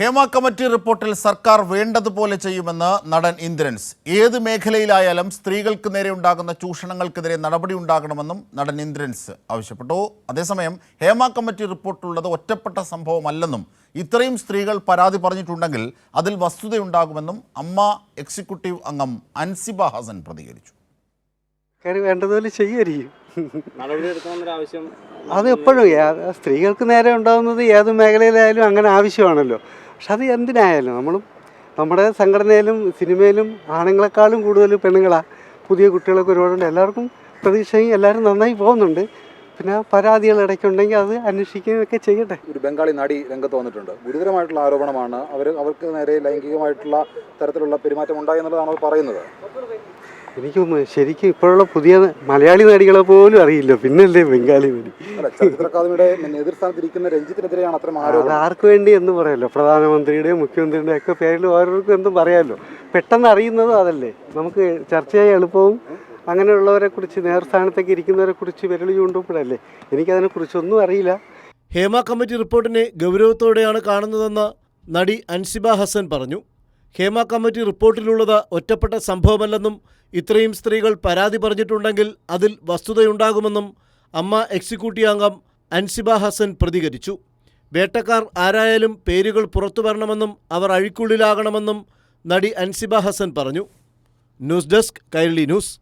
Hema committee റിപ്പോർട്ടിൽ സർക്കാർ വേണ്ടതുപോലെ ചെയ്യുമെന്ന് നടൻ ഇന്ദ്രൻസ്. ഏത് മേഖലയിലായാലും സ്ത്രീകൾക്ക് നേരെ ഉണ്ടാകുന്ന ചൂഷണങ്ങൾക്കെതിരെ നടപടി ഉണ്ടാകണമെന്നും നടൻ ഇന്ദ്രൻസ് ആവശ്യപ്പെട്ടു. അതേസമയം ഹേമ കമ്മിറ്റി റിപ്പോർട്ടിലുള്ളത് ഒറ്റപ്പെട്ട സംഭവമല്ലെന്നും ഇത്രയും സ്ത്രീകൾ പരാതി പറഞ്ഞിട്ടുണ്ടെങ്കിൽ അതിൽ വസ്തുതയുണ്ടാകുമെന്നും അമ്മ എക്സിക്യൂട്ടീവ് അംഗം അൻസിബ ഹസൻ പ്രതികരിച്ചു. വേണ്ടതുപോലെ ചെയ്യുമായിരിക്കും അത് എപ്പോഴും സ്ത്രീകൾക്ക് നേരെ ഉണ്ടാകുന്നത് ഏത് മേഖലയിലായാലും അങ്ങനെ ആവശ്യമാണല്ലോ. പക്ഷെ അത് എന്തിനായാലും നമ്മളും നമ്മുടെ സംഘടനയിലും സിനിമയിലും ആണുങ്ങളെക്കാളും കൂടുതൽ പെണ്ണുങ്ങളാണ് പുതിയ കുട്ടികളൊക്കെ ഒരുപാടുണ്ട്. എല്ലാവർക്കും പ്രതീക്ഷയും എല്ലാവരും നന്നായി പോകുന്നുണ്ട്. പിന്നെ പരാതികൾ ഇടയ്ക്കുണ്ടെങ്കിൽ അത് അന്വേഷിക്കുകയൊക്കെ ചെയ്യട്ടെ. ഒരു ബംഗാളി നടി രംഗത്ത് വന്നിട്ടുണ്ട്. ഗുരുതരമായിട്ടുള്ള ആരോപണമാണ്. അവർ അവർക്ക് നേരെ ലൈംഗികമായിട്ടുള്ള തരത്തിലുള്ള പെരുമാറ്റം ഉണ്ടായി എന്നുള്ളതാണ് അവർ പറയുന്നത്. എനിക്ക് ശരിക്കും ഇപ്പോഴുള്ള പുതിയ മലയാളി നടികളെ പോലും അറിയില്ല. പിന്നല്ലേ ബംഗാളി നടി. അക്കാദമിയുടെ എതിർസ്ഥാനത്തിരിക്കുന്ന രഞ്ജിത്തിനെതിരെയാണ് അത്ര അത് ആർക്ക് വേണ്ടി എന്ന് പറയാലോ. പ്രധാനമന്ത്രിയുടെയും മുഖ്യമന്ത്രിയുടെയും ഒക്കെ പേരിൽ ഓരോർക്കും എന്തും പറയാമല്ലോ പെട്ടെന്ന് അറിയുന്നതും അതല്ലേ. നമുക്ക് ചർച്ച ചെയ്യാൻ എളുപ്പവും അങ്ങനെയുള്ളവരെ കുറിച്ച് നേർസ്ഥാനത്തേക്ക് ഇരിക്കുന്നവരെ കുറിച്ച് വിരൽ ചൂണ്ടുമ്പോഴല്ലേ എനിക്കതിനെക്കുറിച്ചൊന്നും അറിയില്ല. ഹേമ കമ്മിറ്റി റിപ്പോർട്ടിനെ ഗൗരവത്തോടെയാണ് കാണുന്നതെന്ന് നടി അൻസിബ ഹസൻ പറഞ്ഞു. ഹേമ കമ്മിറ്റി റിപ്പോർട്ടിലുള്ളത് ഒറ്റപ്പെട്ട സംഭവമല്ലെന്നും ഇത്രയും സ്ത്രീകൾ പരാതി പറഞ്ഞിട്ടുണ്ടെങ്കിൽ അതിൽ വസ്തുതയുണ്ടാകുമെന്നും അമ്മ എക്സിക്യൂട്ടീവ് അംഗം അൻസിബ ഹസൻ പ്രതികരിച്ചു. വേട്ടക്കാർ ആരായാലും പേരുകൾ പുറത്തു വരണമെന്നും അവർ അഴിക്കുള്ളിലാകണമെന്നും നടി അൻസിബ ഹസൻ പറഞ്ഞു. News desk Kairali news.